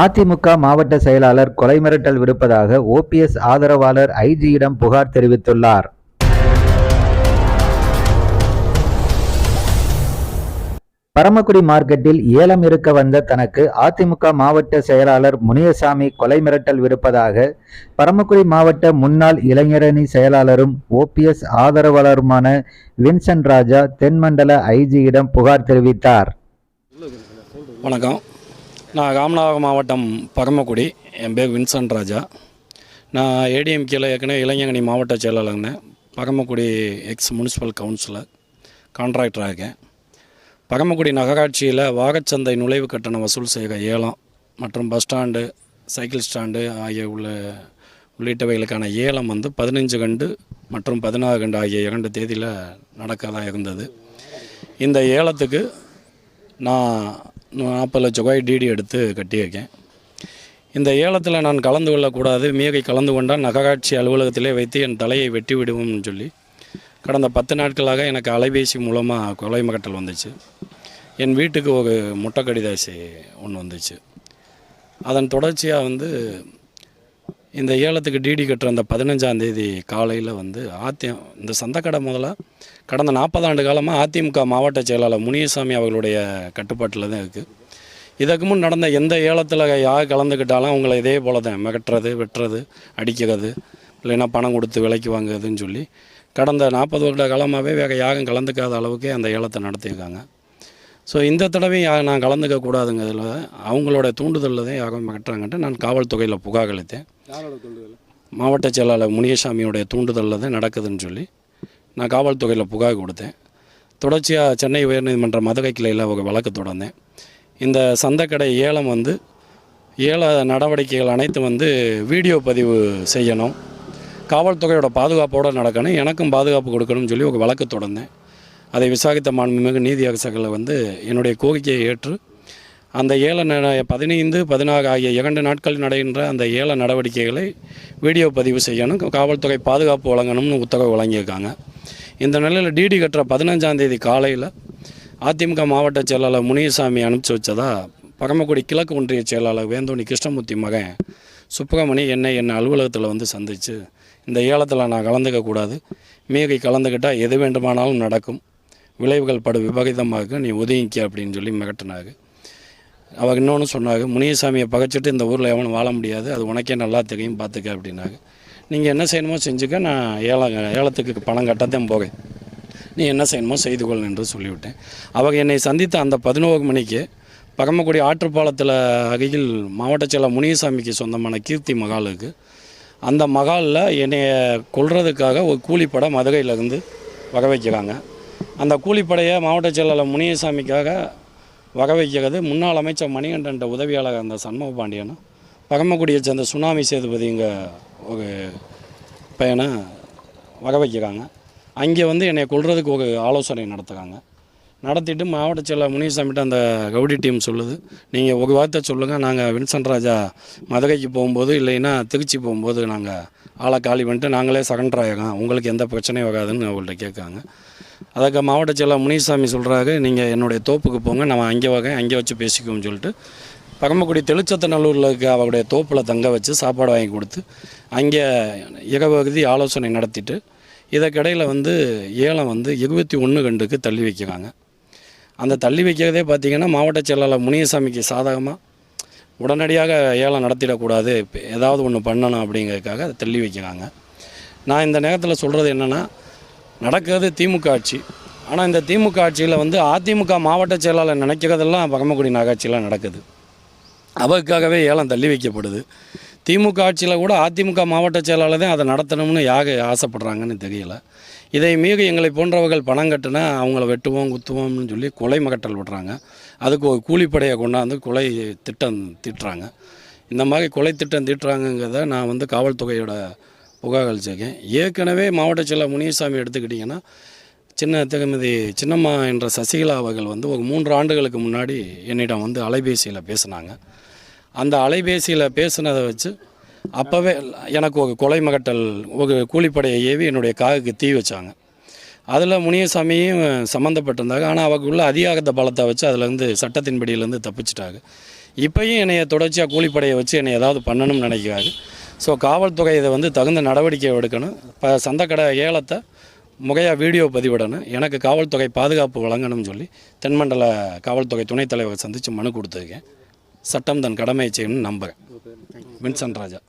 அதிமுக மாவட்ட செயலாளர் கொலை மிரட்டல் விடுப்பதாக ஓபிஎஸ் ஆதரவாளர் ஐஜியிடம் புகார் தெரிவித்துள்ளார். பரமக்குடி மார்க்கெட்டில் ஏலம் இருக்க வந்த தனக்கு அதிமுக மாவட்ட செயலாளர் முனியசாமி கொலை மிரட்டல் விடுப்பதாக பரமக்குடி மாவட்ட முன்னாள் இளைஞரணி செயலாளரும் ஓபிஎஸ் ஆதரவாளருமான வின்சென்ட் ராஜா தென்மண்டல ஐஜியிடம் புகார் தெரிவித்தார். வணக்கம். நான் ராமநாதபுரம் மாவட்டம் பரமக்குடி. என் பேர் வின்சென்ட் ராஜா. நான் ஏடிஎம்கேல ஏற்கனவே இளைஞங்கனி மாவட்ட செயலாளர்னு பரமக்குடி எக்ஸ் முனிசிபல் கவுன்சிலர் கான்ட்ராக்டராக இருக்கேன். பரமக்குடி நகராட்சியில் வாகச்சந்தை நுழைவு கட்டணம் வசூல் செய்கிற ஏலம் மற்றும் பஸ் ஸ்டாண்டு சைக்கிள் ஸ்டாண்டு ஆகிய உள்ள உள்ளிட்டவைகளுக்கான ஏலம் வந்து பதினஞ்சு கண்டு மற்றும் பதினாறு கண்டு ஆகிய இரண்டு தேதியில் நடக்கதாக இருந்தது. இந்த ஏலத்துக்கு நான் நாற்பது லட்ச ரூபாய் டிடி எடுத்து கட்டியிருக்கேன். இந்த ஏலத்தில் நான் கலந்து கொள்ளக்கூடாது. மேகை கலந்து கொண்டால் நகராட்சி அலுவலகத்திலே வைத்து என் தலையை வெட்டி விடுவோம்னு சொல்லி கடந்த பத்து நாட்களாக எனக்கு அலைபேசி மூலமாக கொலை மகட்டல் வந்துச்சு. என் வீட்டுக்கு ஒரு முட்டை கடிதாசி ஒன்று வந்துச்சு. அதன் தொடர்ச்சியாக வந்து இந்த ஏலத்துக்கு டிடி கட்டுற அந்த பதினஞ்சாம் தேதி காலையில் வந்து அதி இந்த சந்தக்கடை முதல்ல கடந்த நாற்பது ஆண்டு காலமாக அதிமுக மாவட்ட செயலாளர் முனியசாமி அவர்களுடைய கட்டுப்பாட்டில் தான் இருக்குது இதற்கு முன் நடந்த எந்த ஏலத்தில் யார் கலந்துக்கிட்டாலும் அவங்கள இதே போல தான் மிகட்டுறது வெட்டுறது அடிக்கிறது இல்லைன்னா பணம் கொடுத்து விலைக்கு வாங்குறதுன்னு சொல்லி கடந்த நாற்பது வருட காலமாகவே வேறு யாரும் கலந்துக்காத அளவுக்கு அந்த ஏலத்தை நடத்தியிருக்காங்க. ஸோ இந்த தடவை யா- நான் கலந்துக்க கூடாதுங்கிறதுல அவங்களோட தூண்டுதலில் தான் யாரும் மிரட்டுறாங்கன்ட்டு நான் காவல்துறையில் புகார் அளித்தேன். மாவட்ட செயலாளர் முனியசாமியோடைய தூண்டுதலில் தான் நடக்குதுன்னு சொல்லி நான் காவல்துறையில் புகார் கொடுத்தேன். தொடர்ச்சியாக சென்னை உயர்நீதிமன்ற மதுரை கிளையில் ஒரு வழக்கு தொடர்ந்தேன். இந்த சந்தைக்கடை ஏலம் வந்து ஏல நடவடிக்கைகள் அனைத்தும் வந்து வீடியோ பதிவு செய்யணும். காவல்துறையோட பாதுகாப்போடு நடக்கணும். எனக்கும் பாதுகாப்பு கொடுக்கணும்னு சொல்லி ஒரு வழக்கு தொடர்ந்தேன். அதை விசாரித்த மாண்புமிகு நீதியாக சகல வந்து என்னுடைய கோரிக்கையை ஏற்று அந்த ஏல பதினைந்து பதினாறு ஆகிய இரண்டு நாட்கள் நடைகின்ற அந்த ஏல நடவடிக்கைகளை வீடியோ பதிவு செய்யணும் காவல்துறை பாதுகாப்பு வழங்கணும்னு உத்தரவு வழங்கியிருக்காங்க. இந்த நிலையில் டிடி கட்டுற பதினஞ்சாந்தேதி காலையில் அதிமுக மாவட்ட செயலாளர் முனியசாமி அனுப்பிச்சி வச்சதா பரமக்குடி கிழக்கு ஒன்றிய செயலாளர் வேந்தோணி கிருஷ்ணமூர்த்தி மகன் சுப்பிரமணி என்னை என்னை அலுவலகத்தில் வந்து சந்தித்து இந்த ஏலத்தில் நான் கலந்துக்கக்கூடாது மீறி கலந்துக்கிட்டால் எது வேண்டுமானாலும் நடக்கும். விளைவுகள் படு விபரீதமாக நீ ஒதுங்கிக்க அப்படின்னு சொல்லி மிகட்டினாங்க அவங்க இன்னொன்று சொன்னாங்க முனியசாமியை பகைச்சிட்டு இந்த ஊரில் எவனும் வாழ முடியாது. அது உனக்கே நல்லா தெரியும் பார்த்துக்க அப்படின்னாங்க நீங்கள் என்ன செய்யணுமோ செஞ்சுக்க நான் ஏலம் ஏலத்துக்கு பணம் கட்டத்தான் போகிறேன் நீ என்ன செய்யணுமோ செய்து கொள் என்று சொல்லிவிட்டேன். அவங்க என்னை சந்தித்த அந்த பதினோரு மணிக்கு பகமக்குடி ஆற்றுப்பாலத்தில் அருகில் மாவட்ட செயலர் முனியசாமிக்கு சொந்தமான கீர்த்தி மகாலுக்கு அந்த மகாலில் என்னைய கொள்றதுக்காக ஒரு கூலிப்படம் மதுரையிலேருந்து வர வைக்கிறாங்க அந்த கூலிப்படையை மாவட்ட செயலாளர் முனியசாமிக்காக வகை வைக்கிறது. முன்னாள் அமைச்சர் மணிகண்டன் உதவியாளர் அந்த சண்முக பாண்டியனும் பகமக்குடியை சேர்ந்த சுனாமி சேதுபதிங்க ஒரு பையனை வகை வைக்கிறாங்க. அங்கே வந்து என்னை கொள்றதுக்கு ஒரு ஆலோசனை நடத்துகிறாங்க நடத்திட்டு மாவட்ட செயலர் முனிசாமிகிட்ட அந்த கவுடி டீம் சொல்லுது. நீங்கள் ஒரு வார்த்தை சொல்லுங்கள் நாங்கள் வின்சன் ராஜா மதுரைக்கு போகும்போது இல்லைன்னா திருச்சி போகும்போது நாங்கள் ஆளை காலி பண்ணிட்டு நாங்களே சரண்டர் உங்களுக்கு எந்த பிரச்சனையும் வராதுன்னு அவங்கள்ட்ட கேட்காங்க அதுக்கு மாவட்ட செயலாளர் முனிசாமி சொல்கிறாங்க நீங்கள் என்னுடைய தோப்புக்கு போங்க நான் அங்கே வகை அங்கே வச்சு பேசிக்குவோம்னு சொல்லிட்டு. பகமக்குடி தெளிச்சத்தநல்லூரில் இருக்க அவருடைய தோப்பில் தங்க வச்சு சாப்பாடு வாங்கி கொடுத்து அங்கே இகவகுதி ஆலோசனை நடத்திட்டு இதற்கிடையில் வந்து ஏலம் வந்து இருபத்தி ஒன்று கண்டுக்கு தள்ளி வைக்கிறாங்க. அந்த தள்ளி வைக்கிறதே பார்த்திங்கன்னா மாவட்ட செயலாளர் முனியசாமிக்கு சாதகமாக உடனடியாக ஏலம் நடத்திடக்கூடாது ஏதாவது ஒன்று பண்ணணும் அப்படிங்கிறதுக்காக அதை தள்ளி வைக்கிறாங்க. நான் இந்த நேரத்தில் சொல்கிறது என்னென்னா நடக்கிறது திமுக ஆட்சி. ஆனால் இந்த திமுக ஆட்சியில் வந்து அதிமுக மாவட்ட செயலாளர் நினைக்கிறதெல்லாம் பகமக்குடி நகராட்சியில் நடக்குது. அவருக்காகவே ஏலம் தள்ளி வைக்கப்படுது. திமுக ஆட்சியில் கூட அதிமுக மாவட்ட செயலாளர் தான் அதை நடத்தணும்னு யாக ஆசைப்படுறாங்கன்னு தெரியல. இதை மீறி எங்களை போன்றவர்கள் பணம் கட்டினா அவங்கள வெட்டுவோம் குத்துவோம்னு சொல்லி கொலை மகட்டல் விடுறாங்க. அதுக்கு ஒரு கூலிப்படையை கொண்டாந்து கொலை திட்டம் தீட்டுறாங்க. இந்த மாதிரி கொலை திட்டம் தீட்டுறாங்கங்கிறத நான் வந்து காவல்துறையோட புகார் அளிச்சிருக்கேன் ஏற்கனவே மாவட்ட செயலர் முனியசாமி எடுத்துக்கிட்டிங்கன்னா சின்ன திருமதி சின்னம்மா என்ற சசிகலா அவர்கள் வந்து ஒரு மூன்று ஆண்டுகளுக்கு முன்னாடி என்னிடம் வந்து அலைபேசியில் பேசினாங்க. அந்த அலைபேசியில் பேசுனதை வச்சு அப்போவே எனக்கு ஒரு கொலை மகட்டல் ஒரு கூலிப்படையை ஏவி என்னுடைய காகுக்கு தீ வச்சாங்க. அதில் முனியசாமியும் சம்மந்தப்பட்டிருந்தாங்க ஆனால் அவருக்குள்ள அதிகாரத்தை பலத்தை வச்சு அதுலேருந்து சட்டத்தின்படியிலேருந்து தப்பிச்சிட்டாங்க இப்போயும் என்னைய தொடர்ச்சியாக கூலிப்படையை வச்சு என்னை ஏதாவது பண்ணணும்னு நினைக்கிறாரு. ஸோ காவல்துறை இதை வந்து தகுந்த நடவடிக்கை எடுக்கணும். இப்போ சந்தைக்கடை ஏலத்தை முறையாக வீடியோ பதிவிடணும். எனக்கு காவல்துறை பாதுகாப்பு வழங்கணும்னு சொல்லி தென்மண்டல காவல்துறை துணைத் தலைவரை சந்தித்து மனு கொடுத்துருக்கேன். சட்டம் தன் கடமையை செய்யணும்னு நம்புகிறேன் வின்சென்ட் ராஜா.